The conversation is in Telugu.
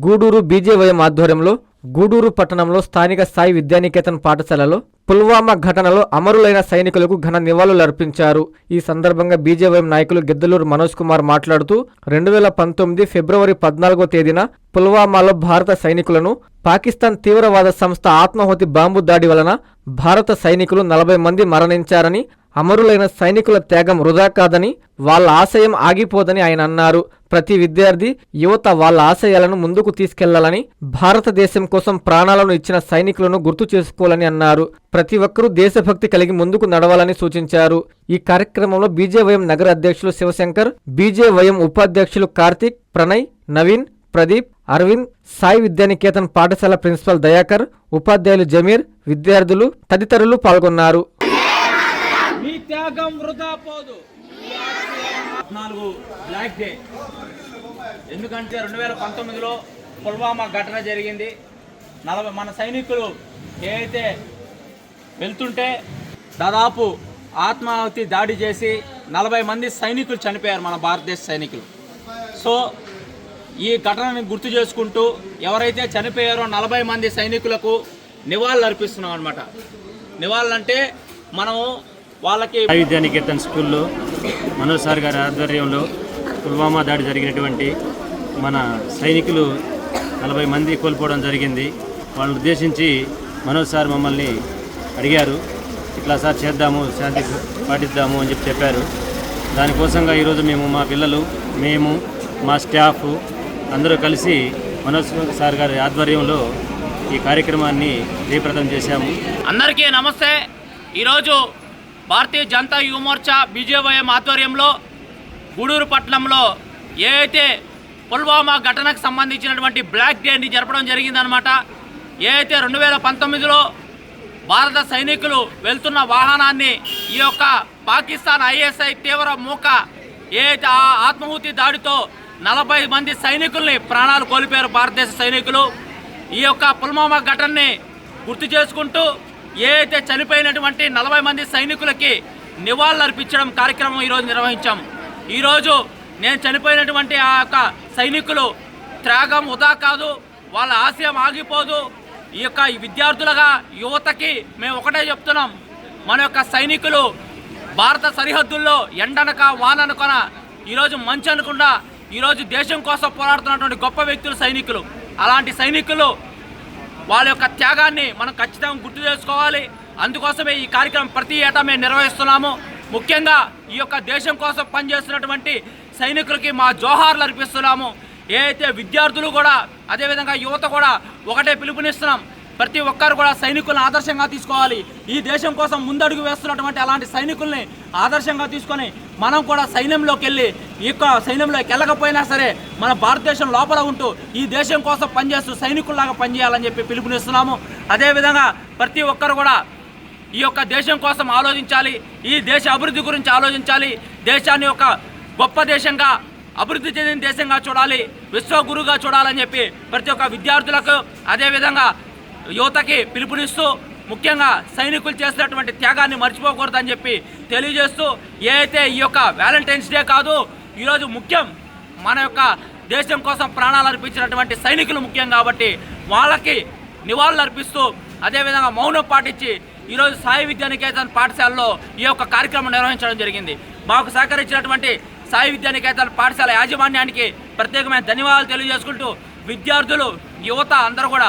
గూడూరు బీజేవైఎం ఆధ్వర్యంలో గూడూరు పట్టణంలో స్థానిక స్థాయి విద్యానికేతన్ పాఠశాలలో పుల్వామా ఘటనలో అమరులైన సైనికులకు ఘన నివాళులర్పించారు ఈ సందర్భంగా బీజేవైఎం నాయకులు గిద్దలూరు మనోజ్ కుమార్ మాట్లాడుతూ రెండు వేల పంతొమ్మిది ఫిబ్రవరి పద్నాలుగో తేదీన పుల్వామాలో భారత సైనికులను పాకిస్తాన్ తీవ్రవాద సంస్థ ఆత్మాహుతి బాంబు దాడి వలన భారత సైనికులు నలభై మంది మరణించారని అమరులైన సైనికుల త్యాగం వృధా కాదని వాళ్ళ ఆశయం ఆగిపోదని ఆయన అన్నారు. ప్రతి విద్యార్థి యువత వాళ్ళ ఆశయాలను ముందుకు తీసుకెళ్ళాలని భారతదేశం కోసం ప్రాణాలను ఇచ్చిన సైనికులను గుర్తు చేసుకోవాలని అన్నారు. ప్రతి ఒక్కరూ దేశభక్తి కలిగి ముందుకు నడవాలని సూచించారు. ఈ కార్యక్రమంలో బీజేవైఎం నగర అధ్యక్షులు శివశంకర్ బీజేవయం ఉపాధ్యక్షులు కార్తిక్ ప్రణయ్ నవీన్ ప్రదీప్ అరవింద్ సాయి విద్యానికేతన్ పాఠశాల ప్రిన్సిపల్ దయాకర్ ఉపాధ్యాయులు జమీర్ విద్యార్థులు తదితరులు పాల్గొన్నారు. త్యాగం వృధా పోదు. పద్నాలుగు బ్లాక్ డే. ఎందుకంటే రెండు వేల పంతొమ్మిదిలో పుల్వామా ఘటన జరిగింది. నలభై మన సైనికులు ఏదైతే వెళ్తుంటే దాదాపు ఆత్మాహుతి దాడి చేసి నలభై మంది సైనికులు చనిపోయారు మన భారతదేశ సైనికులు. సో ఈ ఘటనని గుర్తు చేసుకుంటూ ఎవరైతే చనిపోయారో నలభై మంది సైనికులకు నివాళులు అర్పిస్తున్నాం అనమాట నివాళులు అంటే మనము వాళ్ళకి విద్యానికేతన్ స్కూల్లో మనోజ్ సార్ గారి ఆధ్వర్యంలో పుల్వామా దాడి జరిగినటువంటి మన సైనికులు నలభై మంది కోల్పోవడం జరిగింది. వాళ్ళని ఉద్దేశించి మనోజ్ సార్ మమ్మల్ని అడిగారు. ఇట్లా సార్ చేద్దాము శాంతి పాటిద్దాము అని చెప్పి చెప్పారు. దానికోసంగా ఈరోజు మేము మా పిల్లలు మేము మా స్టాఫ్ అందరూ కలిసి మనోజ్ సార్ గారి ఆధ్వర్యంలో ఈ కార్యక్రమాన్ని జయప్రదం చేశాము. అందరికీ నమస్తే. ఈరోజు భారతీయ జనతా యువమోర్చా బీజేవైఎం ఆధ్వర్యంలో గూడూరు పట్టణంలో ఏ అయితే పుల్వామా ఘటనకు సంబంధించినటువంటి బ్లాక్ డేని జరపడం జరిగిందనమాట ఏ అయితే రెండు వేల పంతొమ్మిదిలో భారత సైనికులు వెళ్తున్న వాహనాన్ని ఈ యొక్క పాకిస్తాన్ ఐఎస్ఐ తీవ్ర మూక ఏ అయితే ఆ ఆత్మాహుతి దాడితో నలభై మంది సైనికుల్ని ప్రాణాలు కోల్పోయారు భారతదేశ సైనికులు. ఈ యొక్క పుల్వామా ఘటనని గుర్తు చేసుకుంటూ ఏ అయితే చనిపోయినటువంటి నలభై మంది సైనికులకి నివాళులర్పించడం కార్యక్రమం ఈరోజు నిర్వహించాము ఈరోజు నేను చనిపోయినటువంటి ఆ యొక్క సైనికులు త్యాగం ఉదా కాదు వాళ్ళ ఆశయం ఆగిపోదు. ఈ యొక్క ఈ విద్యార్థులుగా యువతకి మేము ఒకటే చెప్తున్నాం. మన యొక్క సైనికులు భారత సరిహద్దుల్లో ఎండనక వాననుకొన ఈరోజు మంచి అనుకుండా ఈరోజు దేశం కోసం పోరాడుతున్నటువంటి గొప్ప వ్యక్తులు సైనికులు. అలాంటి సైనికులు వాళ్ళ యొక్క త్యాగాన్ని మనం ఖచ్చితంగా గుర్తు చేసుకోవాలి. అందుకోసమే ఈ కార్యక్రమం ప్రతి ఏటా మేము నిర్వహిస్తున్నాము. ముఖ్యంగా ఈ యొక్క దేశం కోసం పనిచేస్తున్నటువంటి సైనికులకి మా జోహార్లు అర్పిస్తున్నాము. ఏ అయితే విద్యార్థులు కూడా అదేవిధంగా యువత కూడా ఒకటే పిలుపునిస్తున్నాం. ప్రతి ఒక్కరు కూడా సైనికులను ఆదర్శంగా తీసుకోవాలి. ఈ దేశం కోసం ముందడుగు వేస్తున్నటువంటి అలాంటి సైనికుల్ని ఆదర్శంగా తీసుకొని మనం కూడా సైన్యంలోకి వెళ్ళి ఈ యొక్క సైన్యంలోకి వెళ్ళకపోయినా సరే మన భారతదేశం లోపల ఉంటూ ఈ దేశం కోసం పనిచేస్తూ సైనికుల్లాగా పనిచేయాలని చెప్పి పిలుపునిస్తున్నాము. అదేవిధంగా ప్రతి ఒక్కరు కూడా ఈ యొక్క దేశం కోసం ఆలోచించాలి. ఈ దేశ అభివృద్ధి గురించి ఆలోచించాలి. దేశాన్ని ఒక గొప్ప దేశంగా అభివృద్ధి చెందిన దేశంగా చూడాలి. విశ్వగురుగా చూడాలని చెప్పి ప్రతి ఒక్క విద్యార్థులకు అదేవిధంగా యువతకి పిలుపునిస్తూ ముఖ్యంగా సైనికులు చేసినటువంటి త్యాగాన్ని మర్చిపోకూడదని చెప్పి తెలియజేస్తూ ఏ అయితే ఈ యొక్క వ్యాలంటైన్స్ డే కాదు ఈరోజు ముఖ్యం మన యొక్క దేశం కోసం ప్రాణాలు అర్పించినటువంటి సైనికులు ముఖ్యం కాబట్టి వాళ్ళకి నివాళులు అర్పిస్తూ అదేవిధంగా మౌనం పాటించి ఈరోజు సాయి విద్యానికేతన్ పాఠశాలలో ఈ యొక్క కార్యక్రమం నిర్వహించడం జరిగింది. మాకు సహకరించినటువంటి సాయి విద్యానికేతన్ పాఠశాల యాజమాన్యానికి ప్రత్యేకమైన ధన్యవాదాలు తెలియజేసుకుంటూ విద్యార్థులు యువత అందరూ కూడా